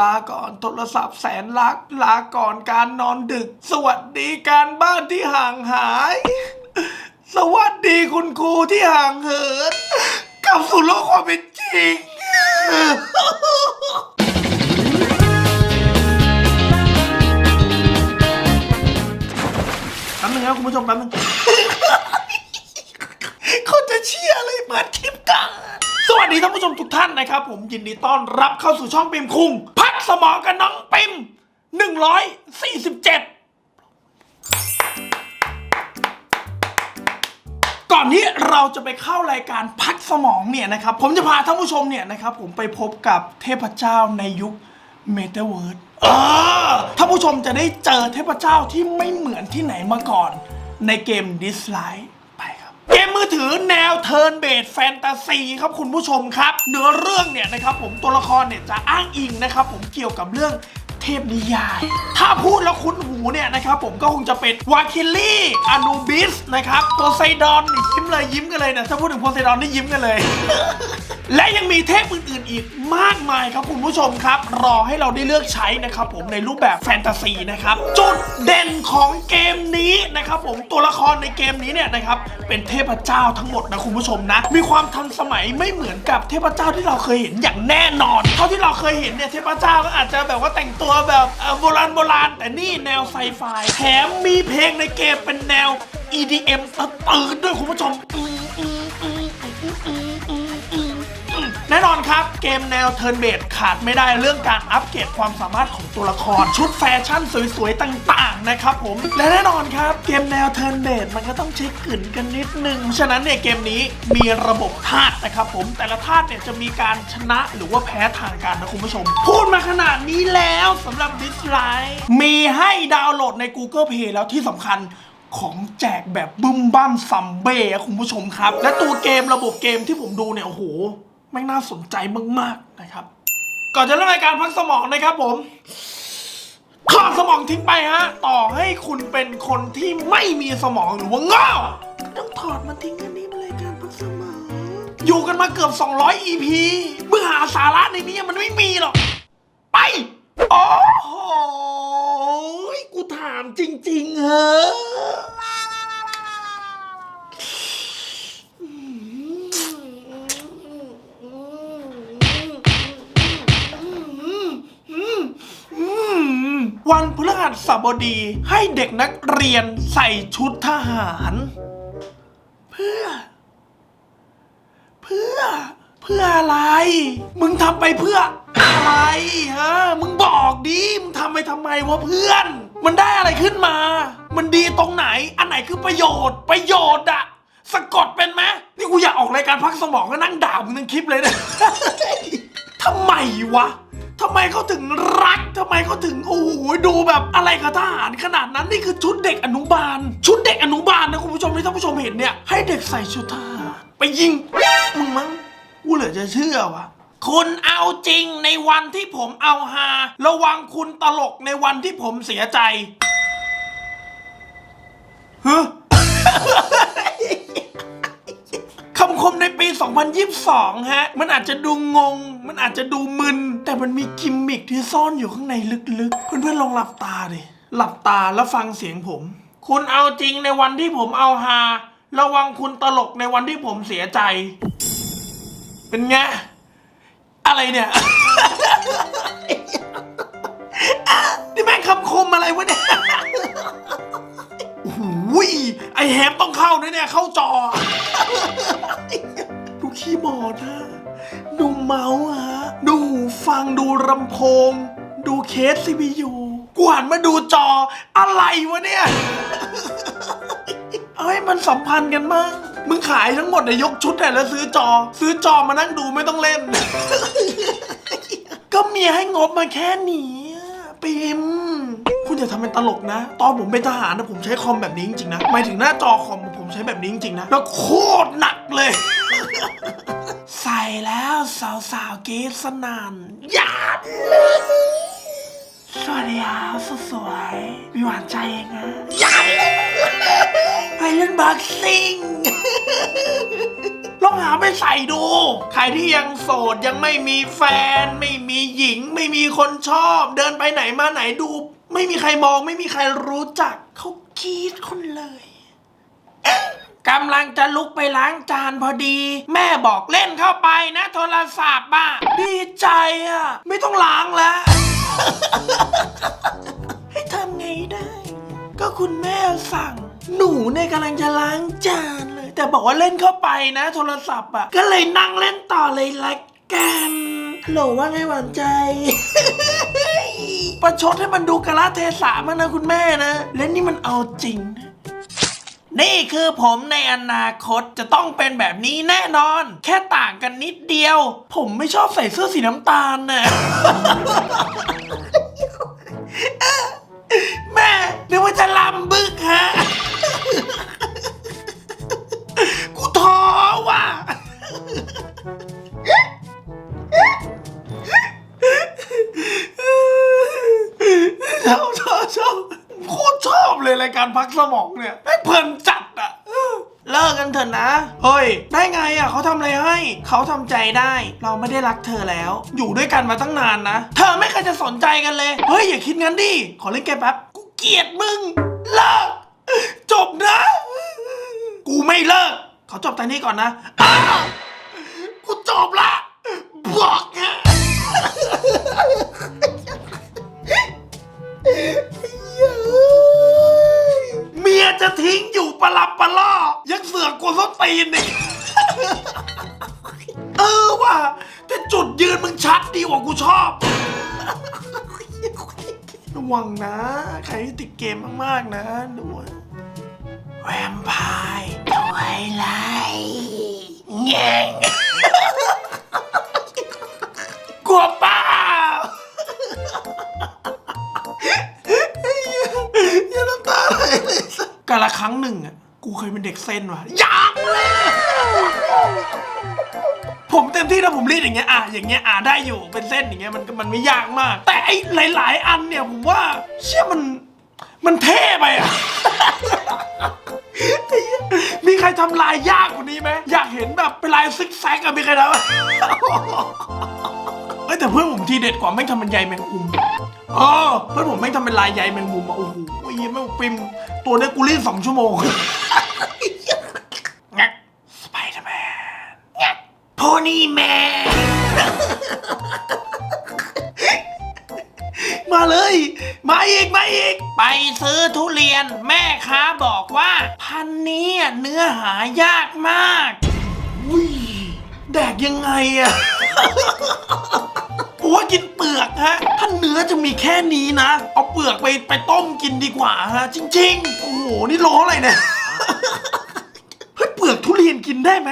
ลาก่อนโทรศัพท์แสนรัก ลาก่อนการนอนดึก สวัสดีการบ้านที่ห่างหาย สวัสดีคุณครูที่ห่างเหินกลับสู่โลกความเป็นจริง แป๊บนึงนะคุณผู้ชมแป๊บนึง เขาจะเชียร์อะไรเปิดคลิปกัน สวัสดีท่านผู้ชมทุกท่านนะครับ ผมยินดีต้อนรับเข้าสู่ช่องปิมคุงพั กสมองกับน้องปิม147ก่อนที่เราจะไปเข้ารายการพักสมองเนี่ยนะครับผมจะพาท่านผู้ชมเนี่ยนะครับผมไปพบกับเทพเจ้าในยุคเมตาเวิร์ดเออท่านผู้ชมจะได้เจอเทพเจ้าที่ไม่เหมือนที่ไหนมาก่อนในเกมดิสไลท์ มือถือแนวเทิร์นเบดแฟนตาซีครับคุณผู้ชมครับ เนื้อเรื่องเนี่ยนะครับผมตัวละครเนี่ยจะอ้างอิงนะครับผมเกี่ยวกับเรื่องเทพนิยาย ถ้าพูดแล้วคุ้นหูเนี่ยนะครับผมก็คงจะเป็นวาคิลลี่อนูบิสนะครับโพไซดอนยิ้มเลยยิ้มกันเลยนะถ้าพูดถึงโพไซดอนนี่ยิ้มกันเลยและยังมีเทพอื่นๆอีกมากมายครับคุณผู้ชมครับ รอให้เราได้เลือกใช้นะครับผมในรูปแบบแฟนตาซีนะครับจุดเด่นของเกมนี้นะครับผมตัวละครในเกมนี้เนี่ยนะครับเป็นเทพเจ้าทั้งหมดนะคุณผู้ชมนะ มีความทันสมัยไม่เหมือนกับเทพเจ้าที่เราเคยเห็นอย่างแน่นอน เท่าที่เราเคยเห็นเนี่ยเทพเจ้าก็อาจจะแบบว่าแต่งตัวแบบโบราณโบราณแต่นี่แนวไซไฟแถมมีเพลงในเกมเป็นแนว EDM ตื่นด้วยคุณผู้ชมอืมอืมอืมอืมอืม แน่นอนครับเกมแนวเทิร์นเบดขาดไม่ได้เรื่องการอัปเกรดความสามารถของตัวละคร ชุดแฟชั่นสวยๆ ต่างๆ นะครับผม และแน่นอนครับเกมแนวเทิร์นเบดมันก็ต้องเช็คกลิ่นกันนิดนึง ฉะนั้นเนี่ยเกมนี้มีระบบธาตุนะครับผมแต่ละธาตุเนี่ยจะมีการชนะหรือว่าแพ้ทางการนะคุณผู้ชม พูดมาขนาดนี้แล้วสำหรับดิสไลท์มีให้ดาวน์โหลดใน Google Play แล้วที่สำคัญของแจกแบบบึ้มบ้ามซัมเบ้คุณผู้ชมครับ และตัวเกมระบบเกมที่ผมดูเนี่ยโอ้โห ไม่น่าสนใจมากๆนะครับ ก่อนจะเริ่มรายการพักสมองนะครับผมถอดสมองทิ้งไปฮะ ต่อให้คุณเป็นคนที่ไม่มีสมองหรือว่าโง่ก็ต้องถอดมันทิ้งอันนี้เป็นรายการพักสมองอยู่กันมาเกือบ 200 EP เมื่อหาสาระในนี้มันไม่มีหรอก ไป โอ้โหกูถามจริง ๆ เหอ วันพฤหัสบดีให้เด็กนักเรียนใส่ชุดทหาร เพื่อ เพื่อ เพื่ออะไร มึงทำไปเพื่ออะไรฮะมึงบอกดิมึงทำไปทำไมวะเพื่อน มันได้อะไรขึ้นมา มันดีตรงไหน อันไหนคือประโยชน์ ประโยชน์อะสะกดเป็นไหมนี่กูอยากออกรายการพักสมองก็นั่งด่ามึงทั้งคลิปเลยเนะทำไมวะ ทำไมเขาถึงรักทำไมเขาถึงโอ้โหดูแบบอะไรกับทหารขนาดนั้นนี่คือชุดเด็กอนุบาล ชุดเด็กอนุบาลนะคุณผู้ชมที่ท่านผู้ชมเห็นเนี่ยให้เด็กใส่ชุดทหารไปยิงมึงมั้งกูเหลือจะเชื่อวะคุณเอาจริงในวันที่ผมเอาฮาระวังคุณตลกในวันที่ผมเสียใจฮ 2022 ฮะ มันอาจจะดูงง มันอาจจะดูมึน แต่มันมีกิมมิคที่ซ่อนอยู่ข้างในลึกๆ เพื่อนๆลองหลับตาดิ หลับตาแล้วฟังเสียงผม คุณเอาจริงในวันที่ผมเอาฮา ระวังคุณตลกในวันที่ผมเสียใจ เป็นไง อะไรเนี่ย นี่แม่งคำคมอะไรวะเนี่ยโอ้โหไอแฮมต้องเข้าด้วยเนี่ย เข้าจอ คีย์บอร์ดฮะ ดูเมาส์ฮะ ดูหูฟังดูลำโพง ดูเคส CPU กูหันมาดูจออะไรวะเนี่ย เอาให้มันสัมพันธ์กันบ้างมึงขายทั้งหมดเนี่ยยกชุดแต่แล้วซื้อจอ ซื้อจอมานั่งดูไม่ต้องเล่น ก็เมียให้งบมาแค่นี้ปิมคุณอย่าทำเป็นตลกนะ ตอนผมเป็นทหารนะผมใช้คอมแบบนี้จริงๆนะหมายถึงหน้าจอคอมผมใช้แบบนี้จริงๆนะแล้วโคตรหนักเลย ใส่แล้วสาวๆกรีดสนั่นหยาดเลยสวัสดีครับสุดสวยมีหวานใจเองนะหยาดเลยไปเล่นบ็อกซิ่ง ลองหาไปใส่ดู ใครที่ยังโสดยังไม่มีแฟน ไม่มีหญิง ไม่มีคนชอบ เดินไปไหนมาไหนดู ไม่มีใครมอง ไม่มีใครรู้จัก เขากรีดคนเลย กำลังจะลุกไปล้างจานพอดี แม่บอกเล่นเข้าไปนะโทรศัพท์อะดีใจอะ ไม่ต้องล้างแล้ว ให้ทำไงได้ ก็คุณแม่สั่ง หนูเนี่ยกำลังจะล้างจานเลย แต่บอกว่าเล่นเข้าไปนะ โทรศัพท์อะ ก็เลยนั่งเล่นต่อเลยละกันโหลว่าไงหวานใจ ประชดให้มันดูกะละเทศะมากนะคุณแม่นะเล่นนี่มันเอาจริงนะ นี่คือผมในอนาคตจะต้องเป็นแบบนี้แน่นอน แค่ต่างกันนิดเดียว ผมไม่ชอบใส่เสื้อสีน้ำตาลน่ะ แม่นึกว่าจะลำบึกฮะกู เขาทำใจได้ เราไม่ได้รักเธอแล้ว อยู่ด้วยกันมาตั้งนานนะ เธอไม่เคยจะสนใจกันเลย เฮ้ยอย่าคิดงั้นดิ ขอเล่นเกมแป๊บ กูเกลียดมึง เลิก จบนะ กูไม่เลิก เขาจบต่นี้ก่อนนะ อ้าวกูจบละบอกไงเมียจะทิ้งอยู่ประลับประล่อยังเสือกกวนส้นตีนอีก ชอบ ระวังนะ ใครที่ติดเกมมากๆนะดูแวมไพร์ทวยไลแง่งกลัวปล่าอย่าน้ำตาไหลเลยสักกาละครั้งหนึ่งอะ กูเคยเป็นเด็กเส้นว่ะยังเลย ผมเต็มที่นะผมรีดอย่างเงี้ยอะอย่างเงี้ยอะได้อยู่เป็นเส้นอย่างเงี้ยมันมันไม่ยากมาก แต่ไอ้หลาย ๆ อันเนี่ยผมว่าเชื่อมันมันเท่ไปอะมีใครทำลายยากกว่านี้ไหมอยากเห็นแบบเป็นลายซิกแซกอะมีใครทำเอ้ยแต่เพื่อนผมทีเด็ดกว่าไม่ทำเป็นใยแมงมุมเออเพื่อนผมไม่ทำเป็นลายใยแมงมุมอะโอ้โหไอ้เหี้ยแม่งปิมตัวเนี้ยกูรีดสองชั่วโมง งักสไปเดอร์แมนงักโพ นี่แมน มาเลย มาอีก มาอีก ไปซื้อทุเรียนแม่ค้าบอกว่า พันธุ์นี้อะเนื้อหายากมากอุ้ยแดกยังไงอะผมว่ากินเปลือกฮะ ถ้าเนื้อจะมีแค่นี้นะ เอาเปลือกไปไปต้มกินดีกว่าฮะ จริง ๆ โอ้โห นี่ล้ออะไรเนี่ย เฮ้ย เปลือกทุเรียนกินได้ไหม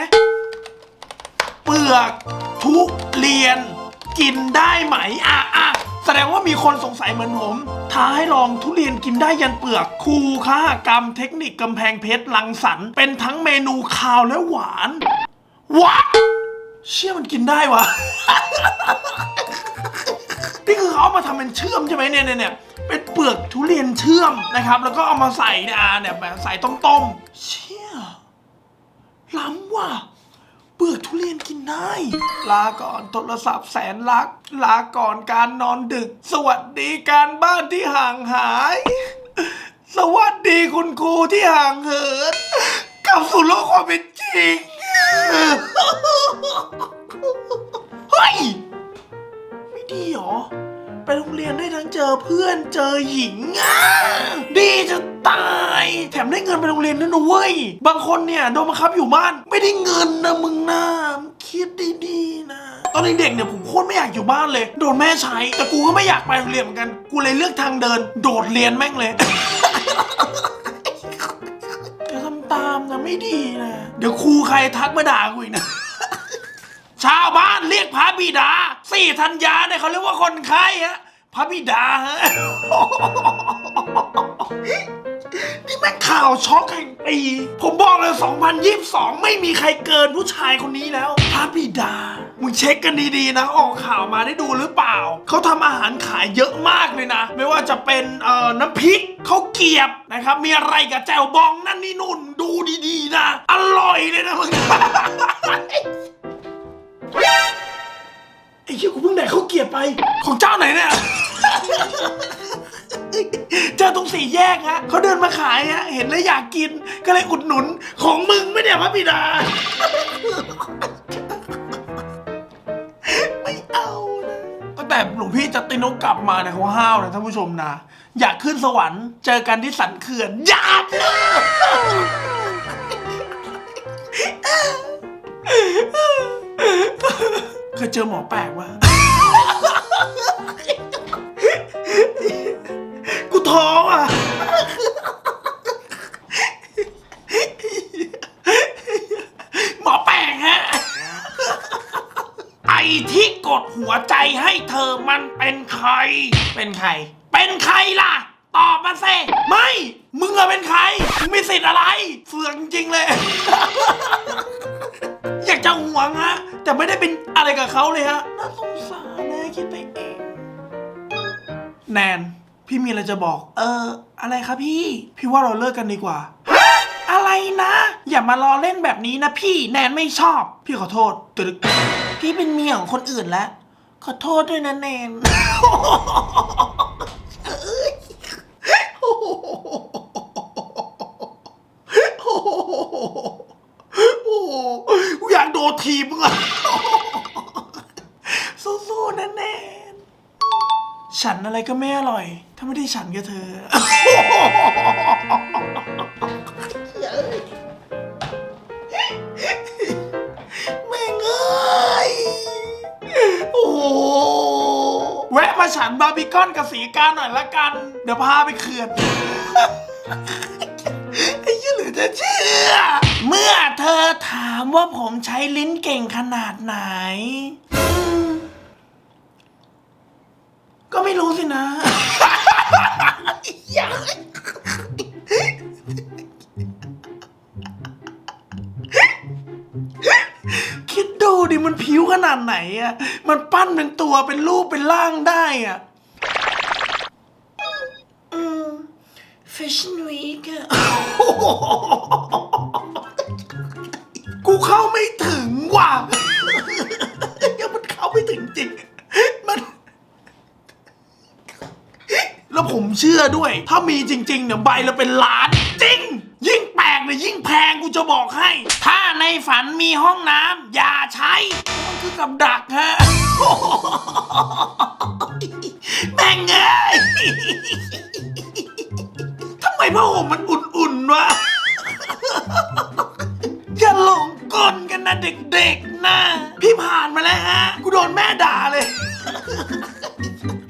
เปลือกทุเรียน กินได้ไหมอะอะแสดงว่ามีคนสงสัยเหมือนผมท้าให้ลองทุเรียนกินได้ยันเปลือกครูค้ากรรมเทคนิคกำแพงเพชรลังสรรเป็นทั้งเมนูคาวและหวานว้าเชื่อมันกินได้วะนี่คือเขาเอามาทำเป็นเชื่อมใช่ไหมเนี่ยเนี่ยเนี่ยเป็นเปลือกทุเรียนเชื่อมนะครับ แล้วก็เอามาใส่เนี่ยอ่าเนี่ยแบบใส่ต้มๆเชี่ยล้ำว่ะ บื่อทุเรียนกินได้ ลาก่อนโทรศัพท์แสนรัก ลาก่อนการนอนดึก สวัสดีการบ้านที่ห่างหาย สวัสดีคุณครูที่ห่างเหินกลับสู่โลกความเป็นจริงเฮ้ยไม่ดีหรอ ไปโรงเรียนได้ทั้งเจอเพื่อนเจอหญิงอะดีจะตาย แถมได้เงินไปโรงเรียนด้วยนะเว้ย บางคนเนี่ยโดนบังคับอยู่บ้าน ไม่ได้เงินนะมึงนะคิดดีๆนะ ตอนเด็กๆเนี่ยผมโคตรไม่อยากอยู่บ้านเลย โดนแม่ใช้ แต่กูก็ไม่อยากไปโรงเรียนเหมือนกัน กูเลยเลือกทางเดิน โดดเรียนแม่งเลยจะทำตามนะไม่ดีนะ เดี๋ยวครูใครทักมาด่ากูอีกนะ ชาวบ้านเรียกพระบิดา สี่ธัญญาเนี่ยเขาเรียกว่าคนไข้ฮะพระบิดาฮะ นี่แม่งข่าวช็อกแห่งปี ผมบอกเลย 2022 ไม่มีใครเกินผู้ชายคนนี้แล้ว พระบิดา มึงเช็คกันดีๆนะ ออกข่าวมาได้ดูหรือเปล่า เขาทำอาหารขายเยอะมากเลยนะ ไม่ว่าจะเป็นเอ่อน้ำพริกข้าวเกียบนะครับ มีอะไรกับแจ่วบองนั่นนี่นู่น ดูดีๆนะ อร่อยเลยนะมึง ไอ้เหี้ยกูเพิ่งแดกข้าวเกรียบไป ของเจ้าไหนเนี่ย เจอตรงสี่แยกฮะเขาเดินมาขายฮะเห็นแล้วอยากกินก็เลยอุดหนุนของมึงไม่เนี่ยพระบิดา ไม่เอานะตั้งแต่หลวงพี่จัตตินกกลับมาเนี่ยเขาห้าวนะท่านผู้ชมนะ อยากขึ้นสวรรค์เจอกันที่สันเขื่อนอยากเลย เคยเจอหมอแปลกวะกูท้องอะหมอแปลกฮะ ไอที่กดหัวใจให้เธอมันเป็นใคร เป็นใคร เป็นใครล่ะ ตอบมาเซไม่ มึงอะเป็นใคร มึงมีสิทธิ์อะไร เฟืองจริงเลย อยากจะห่วงฮะ แต่ไม่ได้เป็นอะไรกับเขาเลยฮะน่าสงสารนะคิดไปเอง แนน พี่มีอะไรจะบอก เออ อะไรครับพี่ พี่ว่าเราเลิกกันดีกว่า อะไรนะ อย่ามารอเล่นแบบนี้นะพี่แนนไม่ชอบ พี่ขอโทษตึกพี่เป็นเมียของคนอื่นแล้ว ขอโทษด้วยนะแนน โอ้โหกูอยากโดนทีมมึงอะ สู้ๆนะแนนฉันอะไรก็ไม่อร่อย ถ้าไม่ได้ฉันกับเธอ แม่งเอ้ยโอ้โหแวะมาฉันบาร์บีคอนกับสีกาหน่อยละกัน เดี๋ยวพาไปเขื่อน จะเชื่อ เมื่อเธอถามว่าผมใช้ลิ้นเก่งขนาดไหนอืมก็ไม่รู้สินะ คิดดูดิมันผิวขนาดไหนอะ มันปั้นเป็นตัวเป็นรูปเป็นร่างได้อะ อืม Fashion Week อะกูเข้าไม่ถึงว่ะยังมันเข้าไม่ถึงจริง มัน แล้วผมเชื่อด้วย ถ้ามีจริง ๆ เนี่ยใบละเป็นล้าน จริง ยิ่งแปลกเนี่ยยิ่งแพงกูจะบอกให้ ถ้าในฝันมีห้องน้ำอย่าใช้ มันคือกับดักฮะแม่งเอ้ย มผ้าห่มมันอุ่นๆวะ อย่าหลงกลกันนะเด็กๆนะ พี่ผ่านมาแล้วฮะ กูโดนแม่ด่าเลย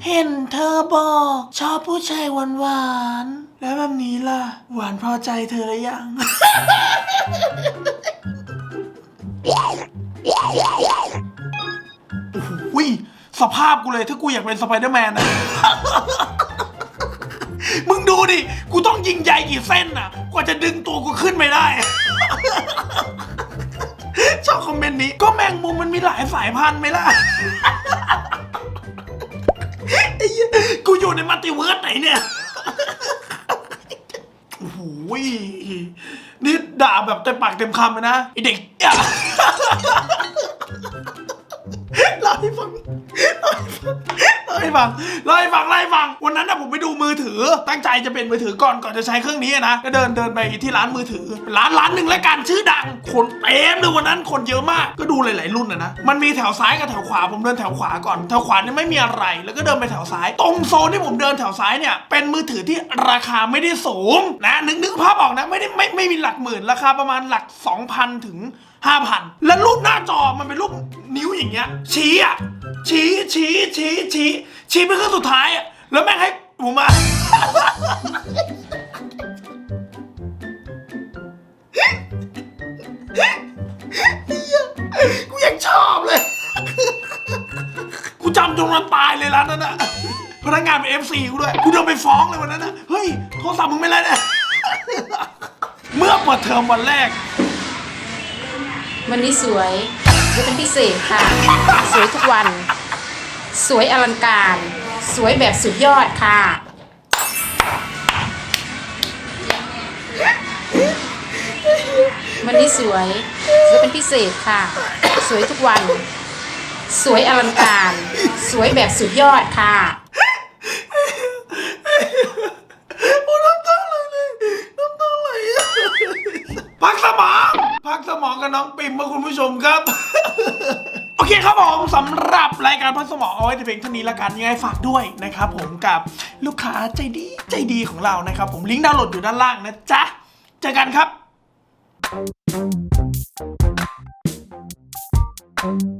เห็นเธอบอก ชอบผู้ชายหวานๆ แล้วแบบนี้ล่ะ หวานพอใจเธอหรือยังโอ้โหสภาพกูเลยถ้ากูอยากเป็นสไปเดอร์แมนอะมึง ดิ กูต้องยิงใยกี่เส้นน่ะ กว่าจะดึงตัวกูขึ้นไม่ได้ ชอบคอมเมนต์นี้ ก็แมงมุมมันมีหลายสายพันธุ์ไหมล่ะ กูอยู่ในมัลติเวิร์สไหนเนี่ยโอ้โหนี่ด่าแบบเต็มปากเต็มคำเลยนะไอเด็กอะเล่าให้ฟังเล่าให้ฟัง เล่าให้ฟังเล่าให้ฟัง วันนั้นนะผมไปดูมือถือ ตั้งใจจะเป็นมือถือก่อนก่อนจะใช้เครื่องนี้นะก็เดินเดินไปที่ร้านมือถือ ร้านร้านหนึ่งแล้วกันชื่อดัง คนเต็มเลยวันนั้นคนเยอะมาก ก็ดูหลาย ๆ รุ่นนะนะ มันมีแถวซ้ายกับแถวขวา ผมเดินแถวขวาก่อน แถวขวาเนี่ยไม่มีอะไร แล้วก็เดินไปแถวซ้าย ตรงโซนที่ผมเดินแถวซ้ายเนี่ย เป็นมือถือที่ราคาไม่ได้สูงนะ นึกนึกภาพออกนะ ไม่ได้ไม่ไม่มีหลักหมื่น ราคาประมาณหลัก 2,000 ถึงห้าพันแล้วรูปหน้าจอมันเป็นรูป นิ้วอย่างเงี้ยชี้อะชี้ชี้ชี้ชี้ชี้ไปเครื่องสุดท้ายอะแล้วแม่งให้ผมมา กูยังชอบเลย กูจำจนวันตายเลยร้านนั้นอะพนักงานเป็นเอฟซีกูด้วย กูเดินไปฟ้องเลยวันนั้นอะเฮ้ย โทรศัพท์มึงไม่ไรเนี่ยเมื่อเปิดเทอมวันแรก วันนี้สวย จะเป็นพิเศษค่ะ สวยทุกวัน สวยอลังการ สวยแบบสุดยอดค่ะ วันนี้สวยจะเป็นพิเศษค่ะ สวยทุกวัน สวยอลังการ สวยแบบสุดยอดค่ะโอ้น้ำตาไหลเลยน้ำตาไหลอะพักสมอง พักสมองกับน้องปิ่มมาคุณผู้ชมครับ โอเคครับผมสำหรับรายการพักสมองเอาไว้แต่เพียงเท่านี้ละกันยังไงฝากด้วยนะครับผมกับลูกค้าใจดีใจดีของเรานะครับ ผมลิงก์ดาวน์โหลดอยู่ด้านล่างนะจ๊ะเจอกันครับ Thank